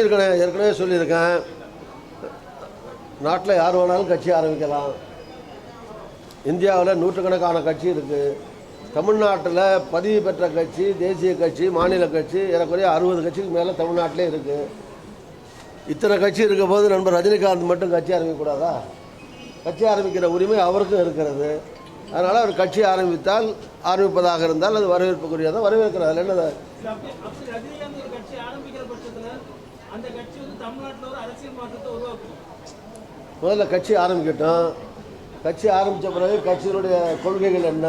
ஏற்கனவே சொல்லியிருக்கேன் ஏற்கனவே சொல்லியிருக்கேன். நாட்டில் யார் வேணாலும் கட்சி ஆரம்பிக்கலாம். இந்தியாவில் நூற்றுக்கணக்கான கட்சி இருக்குது தமிழ்நாட்டில் பதிவு பெற்ற கட்சி தேசிய கட்சி மாநில கட்சி ஏறக்குறைய அறுபது கட்சிக்கு மேலே தமிழ்நாட்டிலே இருக்குது இத்தனை கட்சி இருக்க போது நண்பர் ரஜினிகாந்த் மட்டும் கட்சி ஆரம்பிக்கக்கூடாதா? கட்சி ஆரம்பிக்கிற உரிமை அவருக்கும் இருக்கிறது. அதனால் அவர் கட்சி ஆரம்பித்தால் ஆரம்பிப்பதாக இருந்தால் அது வரவேற்புக்குரியதான் வரவேற்கிறார். என்னது என்ன இல்ல, அப்படி அப்படி ரஜினிகாந்த் ஒரு கட்சி ஆரம்பிக்கிற பட்சத்துல அந்த கட்சி வந்து தமிழ்நாட்டுல ஒரு அரசியல் மாற்றத்தை உருவாக்கும். முதல்ல கட்சி ஆரம்பிக்கட்டும். கட்சி ஆரம்பித்த பிறகு கட்சியினுடைய கொள்கைகள் என்ன?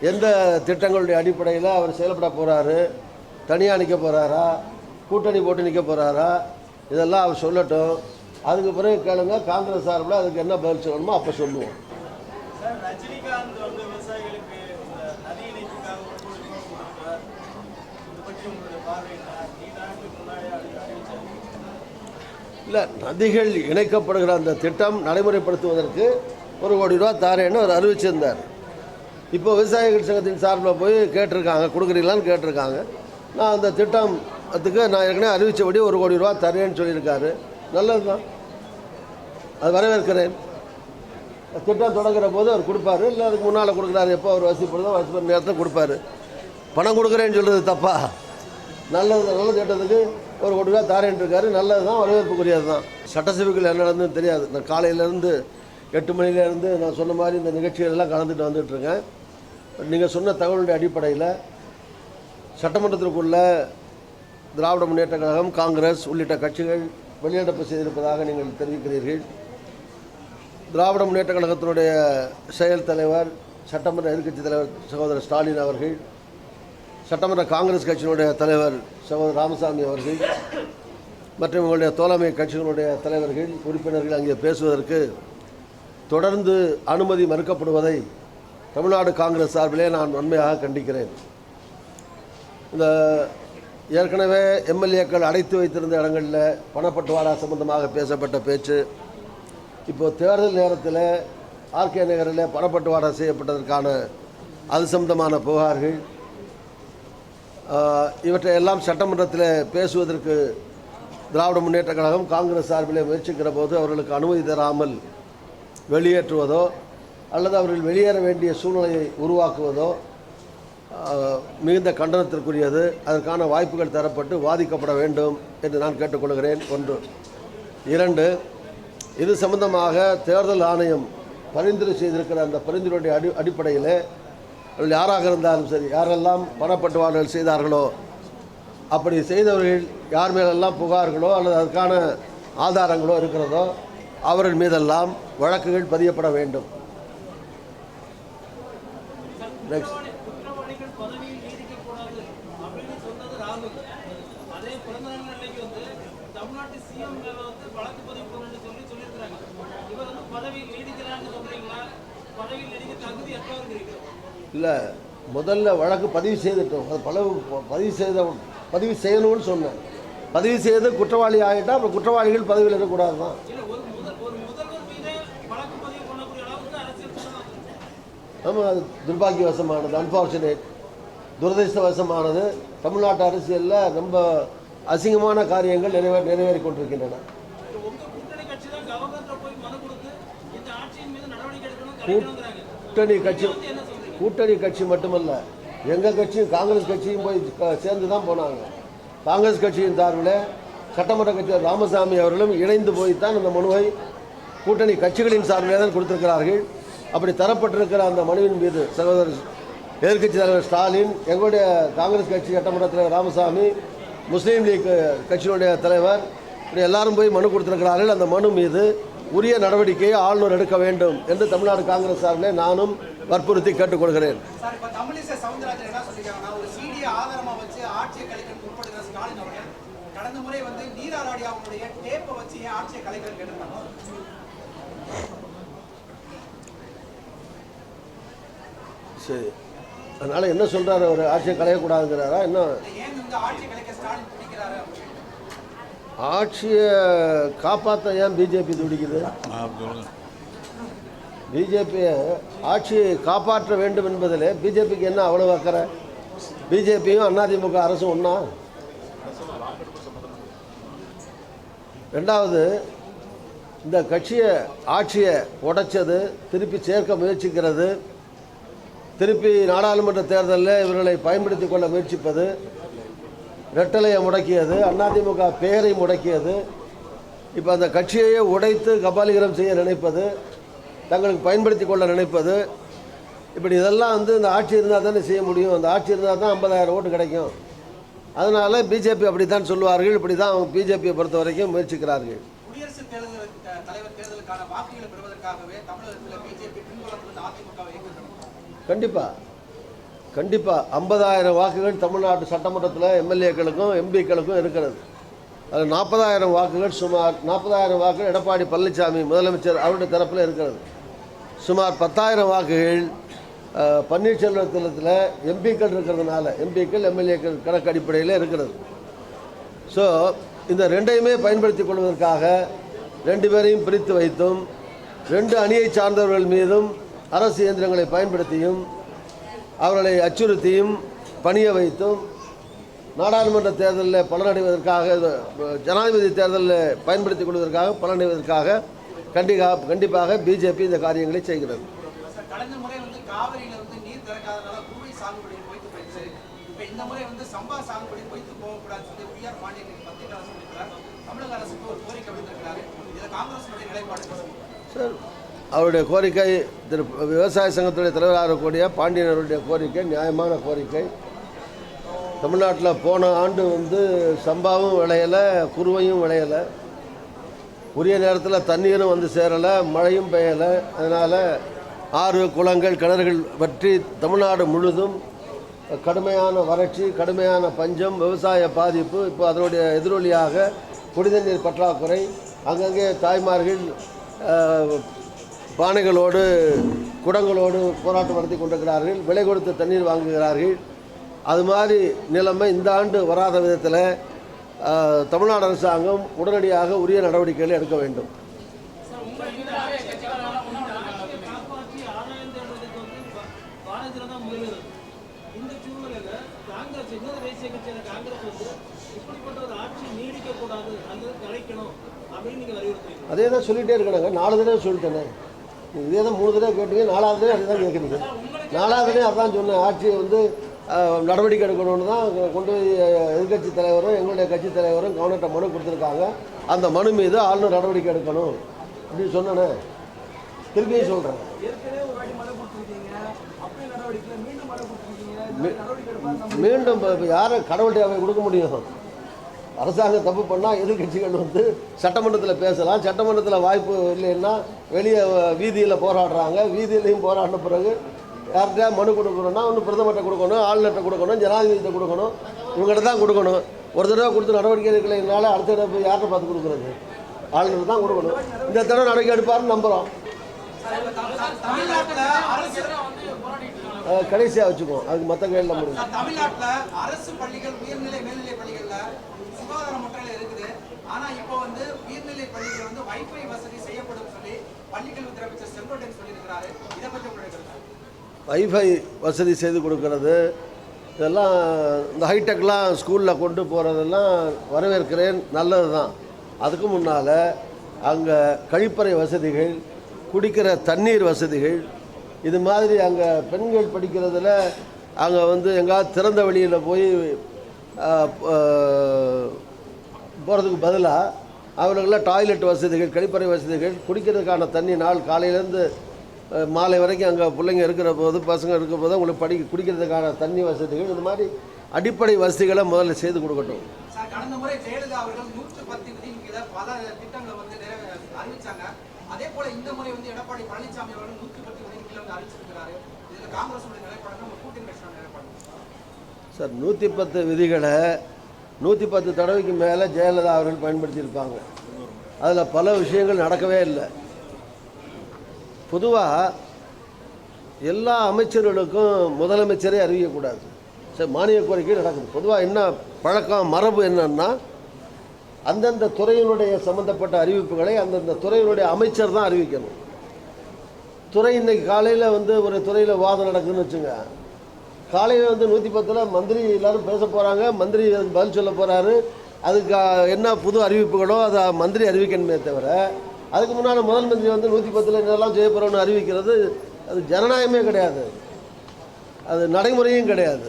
எந்த திட்டங்களுடைய அடிப்படையில் அவர் செயல்பட போகிறாரு தனியாக நிற்க போகிறாரா கூட்டணி போட்டு நிற்க போகிறாரா இதெல்லாம் அவர் சொல்லட்டும். அதுக்கு பிறகு கேளுங்க காங்கிரஸ் சார்பில் அதுக்கு என்ன பதில் சொல்லணுமோ அப்போ சொல்லுவோம். சார் ரஜினிகாந்த் வந்து விவசாயிகளுக்கு இந்த நதி இணைப்புக்காக ஒரு கோடி ரூபாய் கொடுத்திருக்கார் இதை பற்றி உங்களுடைய பார்வை என்ன நீண்ட நாட்களுக்கு முன்னாடியே அறி- அறிவிச்சாரு இல்லை நதிகள் இணைக்கப்படுகிற அந்த திட்டம் நடைமுறைப்படுத்துவதற்கு ஒரு கோடி ரூபா தாரேன்னு அவர் அறிவிச்சிருந்தார். இப்போ விவசாயிகள் சங்கத்தின் சார்பில் போய் கேட்டிருக்காங்க கொடுக்குறீங்களான்னு கேட்டிருக்காங்க. நான் அந்த திட்டம் அதுக்கு நான் ஏற்கனவே அறிவித்தபடி ஒரு கோடி ரூபா தரேன்னு சொல்லியிருக்காரு. நல்லது தான். அது வரவேற்கிறேன். திட்டம் தொடங்குற போது அவர் கொடுப்பாரு. இல்லை அதுக்கு முன்னால் கொடுக்குறாரு. எப்போ அவர் வசதிப்படுதோ வசதிப்படுற நேரத்தில் கொடுப்பாரு. பணம் கொடுக்குறேன்னு சொல்கிறது தப்பா? நல்லது நல்ல திட்டத்துக்கு ஒரு கோடி ரூபா தாரேன்ட்டு இருக்காரு நல்லது தான் வரவேற்புக்குரியது தான் சட்டசபைக்குள் என்ன நடந்ததுன்னு தெரியாது. நான் காலையிலேருந்து எட்டு மணிலேருந்து நான் சொன்ன மாதிரி இந்த நிகழ்ச்சிகள் எல்லாம் கலந்துட்டு வந்துட்டுருக்கேன் நீங்கள் சொன்ன தகவலுடைய அடிப்படையில் சட்டமன்றத்திற்குள்ள திராவிட முன்னேற்ற கழகம் காங்கிரஸ் உள்ளிட்ட கட்சிகள் வெளிநடப்பு செய்திருப்பதாக நீங்கள் தெரிவிக்கிறீர்கள். திராவிட முன்னேற்ற கழகத்தினுடைய செயல் தலைவர் சட்டமன்ற எதிர்க்கட்சி தலைவர் சகோதரர் ஸ்டாலின் அவர்கள் சட்டமன்ற காங்கிரஸ் கட்சியினுடைய தலைவர் சகோதரர் ராமசாமி அவர்கள் மற்றும் உங்களுடைய தோழமை கட்சிகளுடைய தலைவர்கள் உறுப்பினர்கள் அங்கே பேசுவதற்கு தொடர்ந்து அனுமதி மறுக்கப்படுவதை தமிழ்நாடு காங்கிரஸ் சார்பிலே நான் வன்மையாக கண்டிக்கிறேன். இந்த ஏற்கனவே எம்எல்ஏக்கள் அடைத்து வைத்திருந்த இடங்களில் பணப்பட்டுவாரா சம்பந்தமாக பேசப்பட்ட பேச்சு இப்போ தேர்தல் நேரத்தில் ஆர்கே நகரில் பணப்பட்டுவாடா செய்யப்பட்டதற்கான அது சம்பந்தமான புகார்கள் இவற்றை எல்லாம் சட்டமன்றத்தில் பேசுவதற்கு திராவிட முன்னேற்ற கழகம் காங்கிரஸ் சார்பிலே முயற்சிக்கிற போது அவர்களுக்கு அனுமதி தராமல் வெளியேற்றுவதோ அல்லது அவர்கள் வெளியேற வேண்டிய சூழ்நிலையை உருவாக்குவதோ மிகுந்த கண்டனத்திற்குரியது. அதற்கான வாய்ப்புகள் தரப்பட்டு வாதிக்கப்பட வேண்டும் என்று நான் கேட்டுக்கொள்கிறேன். ஒன்று. இரண்டு இது சம்பந்தமாக தேர்தல் ஆணையம் பரிந்துரை செய்திருக்கிற அந்த பரிந்துரையுடைய அடி அடிப்படையில் அவர்கள் யாராக இருந்தாலும் சரி யாரெல்லாம் பணப்பட்டுவார்கள் செய்தார்களோ அப்படி செய்தவர்கள் யார் மேலெல்லாம் புகார்களோ அல்லது அதற்கான ஆதாரங்களோ இருக்கிறதோ அவர்கள் மீதெல்லாம் வழக்குகள் பதியப்பட வேண்டும். நெக்ஸ்ட் பதவியில் நீடிக்கிறான்னு சொல்றீங்களா? பதவியில் நீடிக்க தகுதி இருக்கிறீங்க இல்லை முதல்ல வழக்கு பதிவு செய்துட்டோம். அது பல பதிவு செய்த பதிவு செய்யணும்னு சொன்னேன். பதிவு செய்து குற்றவாளி ஆகிட்டா அப்புறம் குற்றவாளிகள் பதவியில் இருக்கக்கூடாது தான். ஆமாம் அது துர்பாக்கியவசமானது அன்ஃபார்ச்சுனேட் துரதிர்ஷ்டவசமானது. தமிழ்நாட்டு அரசியலில் ரொம்ப அசிங்கமான காரியங்கள் நிறைவே நிறைவேறி கொண்டிருக்கின்றன. கூட்டணி கட்சி கூட்டணி கட்சி மட்டுமல்ல எங்கள் கட்சியும் காங்கிரஸ் கட்சியும் போய் சேர்ந்து தான் போனாங்க. காங்கிரஸ் கட்சியின் சார்பில் சட்டமன்ற கட்சியர் ராமசாமி அவர்களும் இணைந்து போய்த்தான் அந்த மனுவை கூட்டணி கட்சிகளின் சார்பிலே தான் கொடுத்திருக்கிறார்கள். அப்படி தரப்பட்டிருக்கிற அந்த மனுவின் மீது சகோதரர் எதிர்கட்சி தலைவர் ஸ்டாலின் எங்களுடைய காங்கிரஸ் கட்சி சட்டமன்ற தலைவர் ராமசாமி முஸ்லீம் லீக் கட்சியினுடைய தலைவர் இப்படி எல்லாரும் போய் மனு கொடுத்திருக்கிறார்கள். அந்த மனு மீது உரிய நடவடிக்கையை ஆளுநர் எடுக்க வேண்டும் என்று தமிழ்நாடு காங்கிரஸ் சார்பிலே நானும் வற்புறுத்தி கடந்த முறை வந்து அவங்களுடைய டேப்பை வச்சு ஏன் ஆட்சியை கலைக்க கேட்டிருந்தாங்க சரி. அதனால் என்ன சொல்கிறாரு அவர்? ஆட்சியை கலையக்கூடாதுங்கிறாரா? என்ன? ஆட்சியை காப்பாற்ற ஏன் பிஜேபி துடிக்குது? பிஜேபியை ஆட்சியை காப்பாற்ற வேண்டும் என்பதில் பிஜேபிக்கு என்ன அவ்வளவு அக்கறை? பிஜேபியும் அதிமுக அரசும் ஒன்றா ரெண்டாவது இந்த கட்சியை ஆட்சியை உடைச்சது திருப்பி சேர்க்க முயற்சிக்கிறது. திருப்பி நாடாளுமன்ற தேர்தலில் இவர்களை பயன்படுத்தி கொள்ள முயற்சிப்பது ரெட்டலையை முடக்கியது அதிமுக பெயரை முடக்கியது. இப்போ அந்த கட்சியையே உடைத்து கபாலிகரம் செய்ய நினைப்பது தங்களுக்கு பயன்படுத்தி கொள்ள நினைப்பது. இப்படி இதெல்லாம் வந்து இந்த ஆட்சி இருந்தால் தானே செய்ய முடியும். அந்த ஆட்சி இருந்தால் தான் ஐம்பதாயிரம் ஓட்டு கிடைக்கும். அதனால் பிஜேபி அப்படி தான் சொல்லுவார்கள். இப்படி தான் அவங்க பிஜேபியை பொறுத்த வரைக்கும் முயற்சிக்கிறார்கள். கண்டிப்பாக கண்டிப்பாக ஐம்பதாயிரம் வாக்குகள் தமிழ்நாட்டு சட்டமன்றத்தில் எம்எல்ஏக்களுக்கும் எம்பிக்களுக்கும் இருக்கிறது. அதில் நாற்பதாயிரம் வாக்குகள் சுமார் நாற்பதாயிரம் வாக்குகள் எடப்பாடி பழனிசாமி முதலமைச்சர் அவருடைய தரப்பில் இருக்கிறது. சுமார் பத்தாயிரம் வாக்குகள் பன்னீர்செல்வத்தில் எம்பிக்கள் இருக்கிறதுனால எம்பிக்கள் எம்எல்ஏக்கள் கணக்கு அடிப்படையில் இருக்கிறது. ஸோ இந்த ரெண்டையுமே பயன்படுத்திக் கொள்வதற்காக ரெண்டு பேரையும் பிரித்து வைத்தும் ரெண்டு அணியை சார்ந்தவர்கள் மீதும் அரசு இயந்திரங்களை பயன்படுத்தியும் அவர்களை அச்சுறுத்தியும் பணிய வைத்தும் நாடாளுமன்ற தேர்தலில் பலனடைவதற்காக ஜனாதிபதி தேர்தலில் பயன்படுத்திக் கொள்வதற்காக பலனடைவதற்காக கண்டிகா கண்டிப்பாக பிஜேபி இந்த காரியங்களை செய்கிறது. சார், அவருடைய கோரிக்கை திரு விவசாய சங்கத்துடைய தலைவராக இருக்கக்கூடிய பாண்டியன் அவருடைய கோரிக்கை நியாயமான கோரிக்கை. தமிழ்நாட்டில் போன ஆண்டு வந்து சம்பாவும் விளையலை குருவையும் விளையலை. உரிய நேரத்தில் தண்ணீரும் வந்து சேரலை மழையும் பெய்யலை. அதனால் ஆறு குளங்கள் கிணறுகள் வற்றி தமிழ்நாடு முழுதும் கடுமையான வறட்சி கடுமையான பஞ்சம் விவசாய பாதிப்பு இப்போ அதனுடைய எதிரொலியாக குடிநீர் பற்றாக்குறை அங்கங்கே தாய்மார்கள் பானைகளோடு குடங்களோடு போராட்டம் நடத்தி கொண்டிருக்கிறார்கள் விலை கொடுத்து தண்ணீர் வாங்குகிறார்கள். அது மாதிரி நிலைமை இந்த ஆண்டு வராத விதத்தில் தமிழ்நாடு அரசாங்கம் உடனடியாக உரிய நடவடிக்கைகளை எடுக்க வேண்டும். அதே தான் சொல்லிகிட்டே இருக்கணுங்க. நாலு தடவை சொல்லிட்டேனே. இதே தான் மூணு தடவை கேட்டீங்க நாலாவது தடவை அதுதான் கேட்குறீங்க நாலாவது தடவை அதான் சொன்னேன் ஆட்சியை வந்து நடவடிக்கை எடுக்கணும்னு தான் கொண்டு போய் எதிர்கட்சி தலைவரும் எங்களுடைய கட்சி தலைவரும் கவர்னர்கிட்ட மனு கொடுத்துருக்காங்க. அந்த மனு மீது ஆளுநர் நடவடிக்கை எடுக்கணும். அப்படின்னு சொன்னேனே. திருப்பியும் சொல்கிறேன் மீண்டும் இப்ப- இப்ப யாரை கடவுள்கிட்ட அவை கொடுக்க முடியும்? அரசாங்கம் தப்பு பண்ணால் எதிர்க்கட்சிகள் வந்து சட்டமன்றத்தில் பேசலாம். சட்டமன்றத்தில் வாய்ப்பு இல்லைன்னா வெளியே வீதியில் போராடுறாங்க. வீதியிலையும் போராடின பிறகு யார்கிட்டயா மனு கொடுக்கணும்னா ஒன்று பிரதமர்கிட்ட கொடுக்கணும் ஆளுநர்கிட்ட கொடுக்கணும் ஜனாதிபதிகிட்ட கொடுக்கணும். இவங்ககிட்ட தான் கொடுக்கணும். ஒரு தடவை கொடுத்து நடவடிக்கை எடுக்கலைனால அடுத்த தடவை யார்கிட்ட பார்த்து கொடுக்குறது? ஆளுநர் தான் கொடுக்கணும். இந்த தடவை நடவடிக்கை எடுப்பாருன்னு நம்புகிறோம் கடைசியாக வச்சுக்குவோம். அதுக்கு மற்ற கையில் சார், தமிழ்நாட்டுல அரசு பள்ளிகள் உயர்நிலை மேல்நிலை பள்ளிகள்ல சுகாதார முறையில் இருக்குது. ஆனா இப்போ வந்து உயர்நிலை பள்ளிகள் வந்து வைஃபை வசதி செய்யப்படும் சொல்லி பள்ளிக்கல்வித்துறை அமைச்சர் செங்கோட்டையன் சொல்லியிருக்கிறாரு இதை பற்றி உங்களுடைய கருத்து வைஃபை வசதி செய்து கொடுக்கறது. இதெல்லாம் இந்த ஹைடெக்லாம் ஸ்கூலில் கொண்டு போகிறதெல்லாம் வரவேற்கிறேன். நல்லது தான் அதுக்கு முன்னால் அங்கே கழிப்பறை வசதிகள் குடிக்கிற தண்ணீர் வசதிகள் இது மாதிரி அங்கே பெண்கள் படிக்கிறதுல அங்கே வந்து எங்காவது திறந்த வெளியில் போய் போகிறதுக்கு பதிலாக அவர்களுக்கெல்லாம் டாய்லெட் வசதிகள் கழிப்பறை வசதிகள் குடிக்கிறதுக்கான தண்ணி நாள் காலையிலேருந்து மாலை வரைக்கும் அங்கே பிள்ளைங்க இருக்கிற போது பசங்க இருக்கிற போது உங்களுக்கு படி குடிக்கிறதுக்கான தண்ணி வசதிகள் இது மாதிரி அடிப்படை வசதிகளை முதல்ல செய்து கொடுக்கட்டும். சார் கடந்த முறை ஜெயலலிதா அவர்கள் நூற்று பத்து விதியின் கீழே பல திட்டங்களை வந்து நிறைவே அறிவிச்சாங்க. அதே போல இந்த முறை வந்து எடப்பாடி பழனிசாமி அவர்கள் நூற்றி பத்து விதியின் கீழே வந்து அறிவிச்சிருக்கிறாரு. இதுல காங்கிரஸ் நிலைப்பாடு நம்ம கூட்டணி கட்சியோட நிலைப்பாடு சார் நூற்றி பத்து விதிகளை நூற்றி பத்து தடவைக்கு மேலே ஜெயலலிதா அவர்கள் பயன்படுத்தியிருப்பாங்க. அதில் பல விஷயங்கள் நடக்கவே இல்லை. பொதுவாக எல்லா அமைச்சர்களுக்கும் முதலமைச்சரே அறிவிக்கக்கூடாது சரி மானிய கோரிக்கை நடக்குது. பொதுவாக என்ன பழக்கம் மரபு என்னன்னா அந்தந்த துறையினுடைய சம்பந்தப்பட்ட அறிவிப்புகளை அந்தந்த துறையினுடைய அமைச்சர் தான் அறிவிக்கணும். துறை இன்னைக்கு காலையில் வந்து ஒரு துறையில் வாதம் நடக்குதுன்னு வச்சுங்க. காலையில் வந்து நூற்றி பத்தில் மந்திரி எல்லாரும் பேச போகிறாங்க மந்திரி பதில் சொல்ல போகிறாரு அதுக்கு என்ன புது அறிவிப்புகளோ அதை மந்திரி அறிவிக்கணுமே தவிர அதுக்கு முன்னால் முதல் மந்திரி வந்து நூற்றி பத்தில் என்னெல்லாம் செய்ய போகிறோம்னு அறிவிக்கிறது அது ஜனநாயகமே கிடையாது. அது நடைமுறையும் கிடையாது.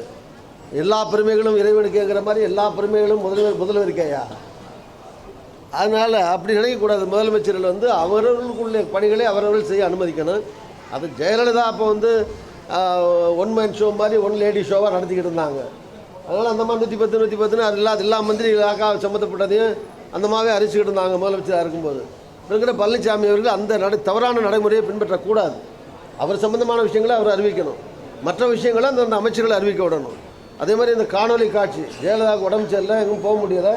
எல்லா பெருமைகளும் இறைவனுக்குங்கிற மாதிரி எல்லா பெருமைகளும் முதல்வர் முதல்வருக்கையா? அதனால் அப்படி நினைக்கக்கூடாது. முதலமைச்சர்கள் வந்து அவர்களுக்குள்ள பணிகளை அவரவர்கள் செய்ய அனுமதிக்கணும். அது ஜெயலலிதா அப்போ வந்து ஒன் மேன் ஷோ மாதிரி ஒன் லேடி ஷோவாக நடத்திக்கிட்டு இருந்தாங்க. அதனால் அந்த மாதிரி நூற்றி பத்து நூற்றி பத்துன்னு அது எல்லா எல்லா மந்திரி இலாக்கா சம்மந்தப்பட்டதையும் அந்த மாதிரி அரிசிக்கிட்டு இருந்தாங்க முதலமைச்சராக இருக்கும்போது. இருக்கிற பழனிசாமி அவர்கள் அந்த நட தவறான நடைமுறையை பின்பற்றக்கூடாது. அவர் சம்பந்தமான விஷயங்களை அவர் அறிவிக்கணும். மற்ற விஷயங்களை அந்த அந்த அமைச்சர்களை அறிவிக்க விடணும். அதே மாதிரி இந்த காணொலி காட்சி ஜெயலலிதாவுக்கு உடம்பு சரியில்லை எங்கும் போக முடியல.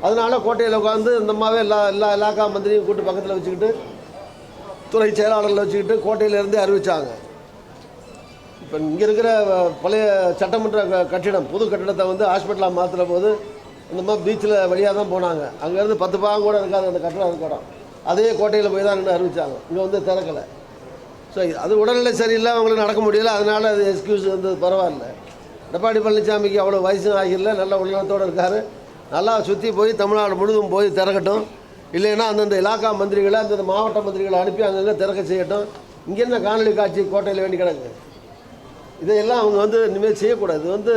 அதனால கோட்டையில் உட்காந்து இந்த எல்லா எல்லா இலாக்கா மந்திரியும் கூட்டு பக்கத்தில் வச்சுக்கிட்டு துறை செயலாளர்களை வச்சுக்கிட்டு கோட்டையிலேருந்தே அறிவித்தாங்க இப்போ இங்கே இருக்கிற பழைய சட்டமன்ற க- கட்டிடம் புது கட்டிடத்தை வந்து ஹாஸ்பிட்டலாக மாற்றுற போது இந்த மாதிரி பீச்சில் வழியாக தான் போனாங்க அங்கேருந்து பத்து பாகம் கூட இருக்காது அந்த கட்டிடம் இருக்கடம் அதே கோட்டையில் போய் தான் நின்று அறிவித்தாங்க இங்கே வந்து திறக்கலை. ஸோ அது உடல்நிலை சரியில்லை அவங்களுக்கு நடக்க முடியல அதனால் அது எக்ஸ்கியூஸ் வந்து பரவாயில்ல. எடப்பாடி பழனிசாமிக்கு அவ்வளோ வயசும் ஆகிடல நல்ல உடல்நலத்தோடு இருக்கார். நல்லா சுற்றி போய் தமிழ்நாடு முழுதும் போய் திறக்கட்டும். இல்லைன்னா அந்தந்த இலாக்கா மந்திரிகளை அந்தந்த மாவட்ட மந்திரிகளை அனுப்பி அங்கங்கே திறக்க செய்யட்டும். இங்கே என்ன காணொலி காட்சி கோட்டையில் வேண்டி கிடக்கு? இதையெல்லாம் அவங்க வந்து இனிமேல் செய்யக்கூடாது. இது வந்து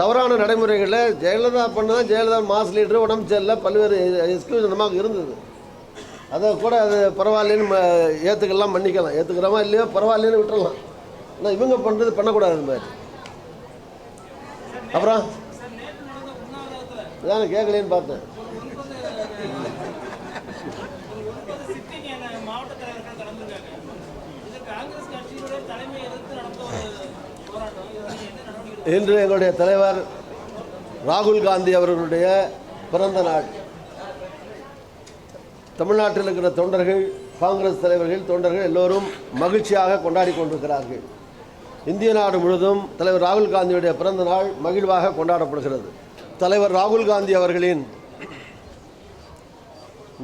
தவறான நடைமுறைகளில் ஜெயலலிதா பண்ணால் ஜெயலலிதா மாஸ் லீடர் உடம்பு சரியில்லை பல்வேறு எக்ஸ்கியூஸ் நமக்கு இருந்தது. அதை கூட அது பரவாயில்லைன்னு ம ஏற்றுக்கலாம் மன்னிக்கலாம் ஏற்றுக்கிறோமா இல்லையோ பரவாயில்லைன்னு விட்டுறலாம். ஆனால் இவங்க பண்ணுறது பண்ணக்கூடாது இந்த மாதிரி. அப்புறம்? இதான் கேட்கலேன்னு பார்த்தேன். இன்று எங்களுடைய தலைவர் ராகுல் காந்தி அவர்களுடைய பிறந்த நாள். தமிழ்நாட்டில் இருக்கிற தொண்டர்கள் காங்கிரஸ் தலைவர்கள் தொண்டர்கள் எல்லோரும் மகிழ்ச்சியாக கொண்டாடி கொண்டிருக்கிறார்கள். இந்திய நாடு முழுவதும் தலைவர் ராகுல் காந்தியுடைய பிறந்த நாள் மகிழ்வாக கொண்டாடப்படுகிறது. தலைவர் ராகுல் காந்தி அவர்களின்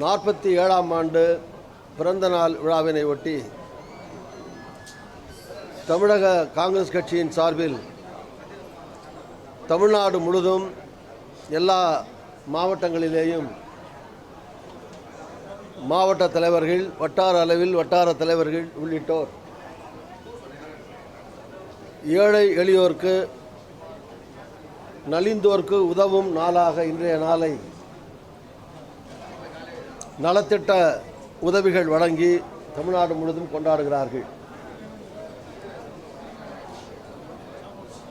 நாற்பத்தி ஏழாம் ஆண்டு பிறந்த நாள் விழாவினை ஒட்டி தமிழக காங்கிரஸ் கட்சியின் சார்பில் தமிழ்நாடு முழுதும் எல்லா மாவட்டங்களிலேயும் மாவட்ட தலைவர்கள் வட்டார அளவில் வட்டார தலைவர்கள் உள்ளிட்டோர். ஏழை எளியோருக்கு நலிந்தோர்க்கு உதவும் நாளாக இன்றைய நாளை நலத்திட்ட உதவிகள் வழங்கி தமிழ்நாடு முழுவதும் கொண்டாடுகிறார்கள்.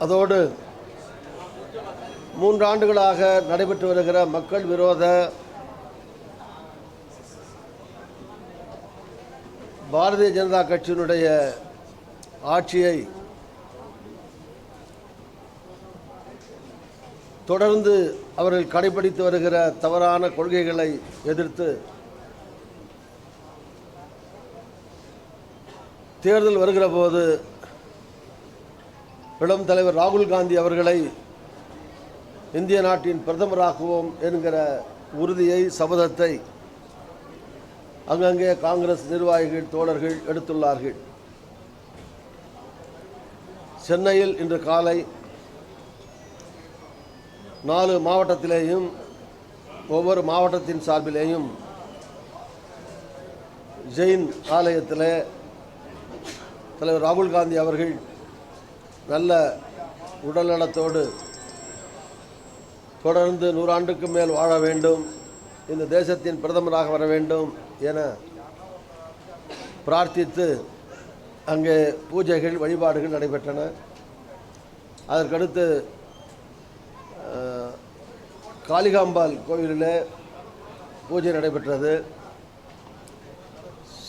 அதோடு மூன்றாண்டுகளாக நடைபெற்று வருகிற மக்கள் விரோத பாரதிய ஜனதா கட்சியினுடைய ஆட்சியை தொடர்ந்து அவர்கள் கடைபிடித்து வருகிற தவறான கொள்கைகளை எதிர்த்து தேர்தல் வருகிற போது இளம் தலைவர் ராகுல் காந்தி அவர்களை இந்திய நாட்டின் பிரதமராக்குவோம் என்கிற உறுதியை சபதத்தை அங்கங்கே காங்கிரஸ் நிர்வாகிகள் தோழர்கள் எடுத்துள்ளார்கள். சென்னையில் இன்று காலை நாலு மாவட்டத்திலேயும் ஒவ்வொரு மாவட்டத்தின் சார்பிலேயும் ஜெயின் ஆலயத்தில் தலைவர் ராகுல் காந்தி அவர்கள் நல்ல உடல்நலத்தோடு தொடர்ந்து நூறாண்டுக்கு மேல் வாழ வேண்டும். இந்த தேசத்தின் பிரதமராக வர வேண்டும். என பிரார்த்தித்து அங்கே பூஜைகள் வழிபாடுகள் நடைபெற்றன. அதற்கடுத்து காளிகாம்பாள் கோவிலில் பூஜை நடைபெற்றது.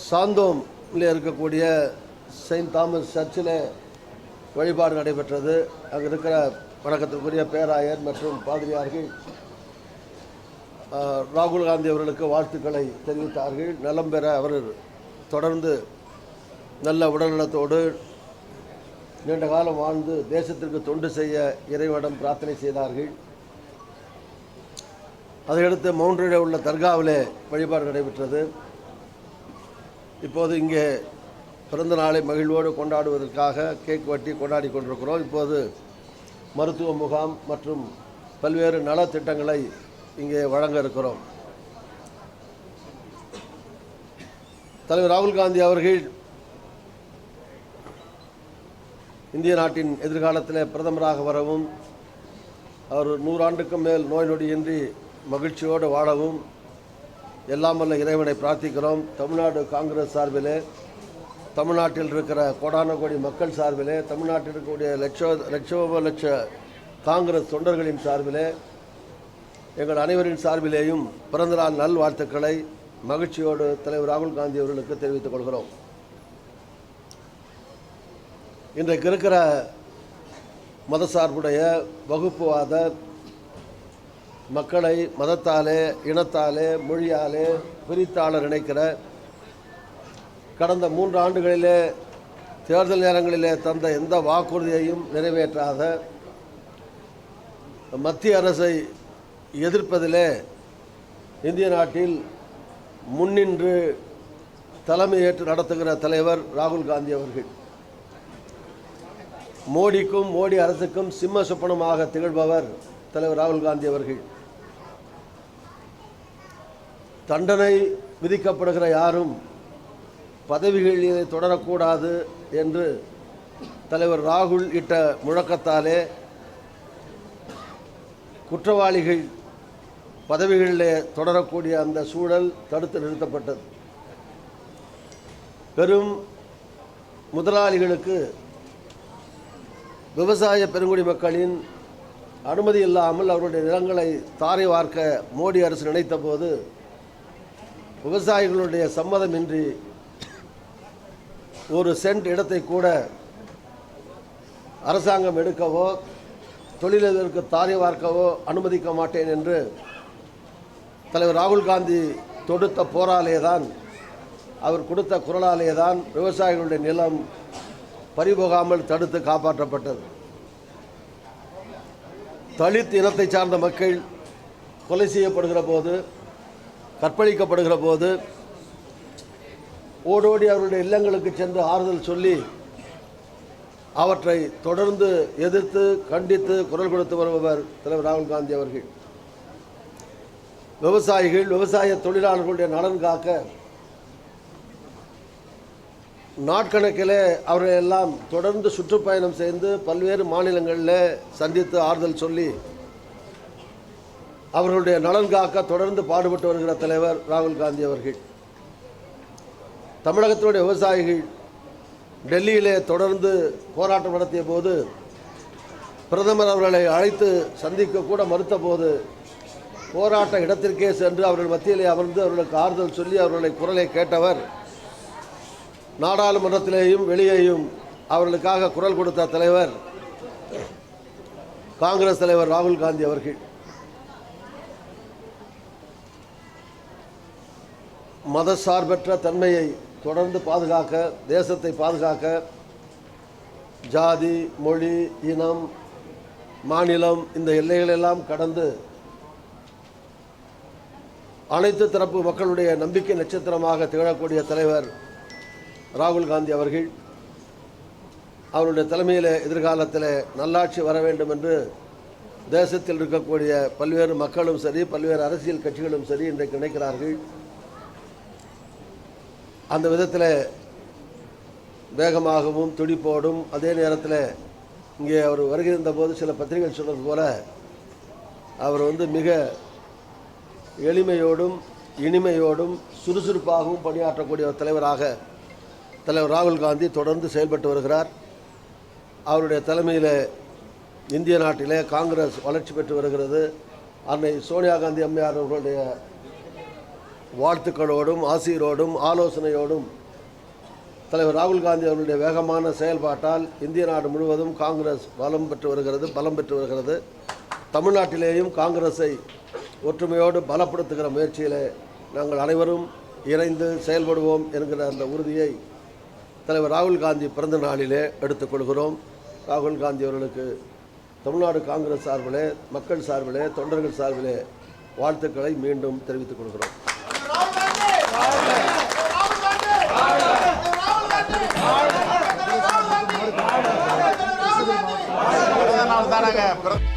சாந்தோமில் இருக்கக்கூடிய செயின்ட் தாமஸ் சர்ச்சில் வழிபாடு நடைபெற்றது. அங்கே இருக்கிற வணக்கத்திற்குரிய பேராயர் மற்றும் பாதிரியார்கள் ராகுல் காந்தி அவர்களுக்கு வாழ்த்துக்களை தெரிவித்தார்கள். நலம் பெற அவர் தொடர்ந்து நல்ல உடல்நலத்தோடு நீண்ட காலம் வாழ்ந்து தேசத்திற்கு தொண்டு செய்ய இறைவனிடம் பிரார்த்தனை செய்தார்கள். அதையடுத்து மவுண்டரிலே உள்ள தர்காவிலே வழிபாடு நடைபெற்றது. இப்போது இங்கே பிறந்த நாளை மகிழ்வோடு கொண்டாடுவதற்காக கேக் வெட்டி கொண்டாடி கொண்டிருக்கிறோம். இப்போது மருத்துவ முகாம் மற்றும் பல்வேறு நலத்திட்டங்களை இங்கே வழங்க இருக்கிறோம். தலைவர் ராகுல் காந்தி அவர்கள் இந்திய நாட்டின் எதிர்காலத்தில் பிரதமராக வரவும் அவர் நூறாண்டுக்கும் மேல் நோய் நொடியின்றி மகிழ்ச்சியோடு வாழவும் எல்லாம் வல்ல இறைவனை பிரார்த்திக்கிறோம். தமிழ்நாடு காங்கிரஸ் சார்பிலே தமிழ்நாட்டில் இருக்கிற கோடான கோடி மக்கள் சார்பிலே தமிழ்நாட்டில் இருக்கக்கூடிய லட்ச லட்சோப லட்ச காங்கிரஸ் தொண்டர்களின் சார்பிலே எங்கள் அனைவரின் சார்பிலேயும் பிறந்தநாள் நல்வாழ்த்துக்களை மகிழ்ச்சியோடு தலைவர் ராகுல் காந்தி அவர்களுக்கு தெரிவித்துக் கொள்கிறோம். இன்றைக்கு இருக்கிற மதசார்புடைய வகுப்புவாத மக்களை மதத்தாலே இனத்தாலே மொழியாலே பிரித்தாள நினைக்கிற கடந்த மூன்று ஆண்டுகளிலே தேர்தல் நேரங்களிலே தந்த எந்த வாக்குறுதியையும் நிறைவேற்றாத மத்திய அரசை எதிர்ப்பதிலே இந்திய நாட்டில் முன்னின்று தலைமையேற்று நடத்துகிற தலைவர் ராகுல் காந்தி அவர்கள். மோடிக்கும் மோடி அரசுக்கும் சிம்ம சொப்பனமாக திகழ்பவர் தலைவர் ராகுல் காந்தி அவர்கள். தண்டனை விதிக்கப்படுகிற யாரும் பதவிகளிலே தொடரக்கூடாது என்று தலைவர் ராகுல் இட்ட முழக்கத்தாலே குற்றவாளிகள் பதவிகளிலே தொடரக்கூடிய அந்த சூழல் தடுத்து நிறுத்தப்பட்டது. பெரும் முதலாளிகளுக்கு விவசாய பெருங்குடி மக்களின் அனுமதி இல்லாமல் அவருடைய நிலங்களை தாரை வார்க்க மோடி அரசு நினைத்தபோது விவசாயிகளுடைய சம்மதமின்றி ஒரு சென்ட் இடத்தை கூட அரசாங்கம் எடுக்கவோ தொழிலதிற்கு தாரை வார்க்கவோ அனுமதிக்க மாட்டேன் என்று தலைவர் ராகுல் காந்தி தொடுத்த போராலே தான் அவர் கொடுத்த குரலாலே தான் விவசாயிகளுடைய நிலம் பறிபோகாமல் தடுத்து காப்பாற்றப்பட்டது. தலித் இனத்தை சார்ந்த மக்கள் கொலை செய்யப்படுகிற போது கற்பழிக்கப்படுகிற போது ஓடோடி அவருடைய இல்லங்களுக்கு சென்று ஆறுதல் சொல்லி அவற்றை தொடர்ந்து எதிர்த்து கண்டித்து குரல் கொடுத்து வருபவர் தலைவர் ராகுல் காந்தி அவர்கள். விவசாயிகள் விவசாய தொழிலாளர்களுடைய நலன் காக்க நாட்கணக்கில் அவர்கள் எல்லாம் தொடர்ந்து சுற்றுப்பயணம் செய்து பல்வேறு மாநிலங்களில் சந்தித்து ஆறுதல் சொல்லி அவர்களுடைய நலன் காக்க தொடர்ந்து பாடுபட்டு வருகிற தலைவர் ராகுல் காந்தி அவர்கள். தமிழகத்தினுடைய விவசாயிகள் டெல்லியிலே தொடர்ந்து போராட்டம் நடத்திய போது பிரதமர் அவர்களை அழைத்து சந்திக்க கூட மறுத்த போது போராட்ட இடத்திற்கே சென்று அவர்கள் மத்தியிலே அமர்ந்து அவர்களுக்கு ஆறுதல் சொல்லி அவர்களுடைய குரலை கேட்டவர். நாடாளுமன்றத்திலேயும் வெளியேயும் அவர்களுக்காக குரல் கொடுத்த தலைவர் காங்கிரஸ் தலைவர் ராகுல் காந்தி அவர்கள். மதசார்பற்ற தன்மையை தொடர்ந்து பாதுகாக்க தேசத்தை பாதுகாக்க ஜாதி மொழி இனம் மாநிலம் இந்த எல்லைகளெல்லாம் கடந்து அனைத்து தரப்பு மக்களுடைய நம்பிக்கை நட்சத்திரமாக திகழக்கூடிய தலைவர் ராகுல் காந்தி அவர்கள் அவருடைய தலைமையில் எதிர்காலத்தில் நல்லாட்சி வர வேண்டும் என்று தேசத்தில் இருக்கக்கூடிய பல்வேறு மக்களும் சரி பல்வேறு அரசியல் கட்சிகளும் சரி இன்றைக்கு நினைக்கிறார்கள். அந்த விதத்தில் வேகமாகவும் துடிப்போடும் அதே நேரத்தில் இங்கே அவர் வருகின்ற போது சில பத்திரிகைகள் சொல்வது போல அவர் வந்து மிக எளிமையோடும் இனிமையோடும் சுறுசுறுப்பாகவும் பணியாற்றக்கூடிய ஒரு தலைவராக தலைவர் ராகுல் காந்தி தொடர்ந்து செயல்பட்டு வருகிறார். அவருடைய தலைமையில் இந்திய நாட்டிலே காங்கிரஸ் வளர்ச்சி பெற்று வருகிறது. அன்னை சோனியா காந்தி அம்மையார் அவர்களுடைய வாழ்த்துக்களோடும் ஆசிரியரோடும் ஆலோசனையோடும் தலைவர் ராகுல் காந்தி அவர்களுடைய வேகமான செயல்பாட்டால் இந்திய நாடு முழுவதும் காங்கிரஸ் பலம் பெற்று வருகிறது பலம் பெற்று வருகிறது. தமிழ்நாட்டிலேயும் காங்கிரஸை ஒற்றுமையோடு பலப்படுத்துகிற முயற்சியில் நாங்கள் அனைவரும் இணைந்து செயல்படுவோம் என்கிற அந்த உறுதியை தலைவர் ராகுல் காந்தி பிறந்த நாளிலே எடுத்துக்கொள்கிறோம் ராகுல் காந்தி அவர்களுக்கு தமிழ்நாடு காங்கிரஸ் சார்பிலே மக்கள் சார்பிலே தொண்டர்கள் சார்பிலே வாழ்த்துக்களை மீண்டும் தெரிவித்துக் கொள்கிறோம். அதனால தான்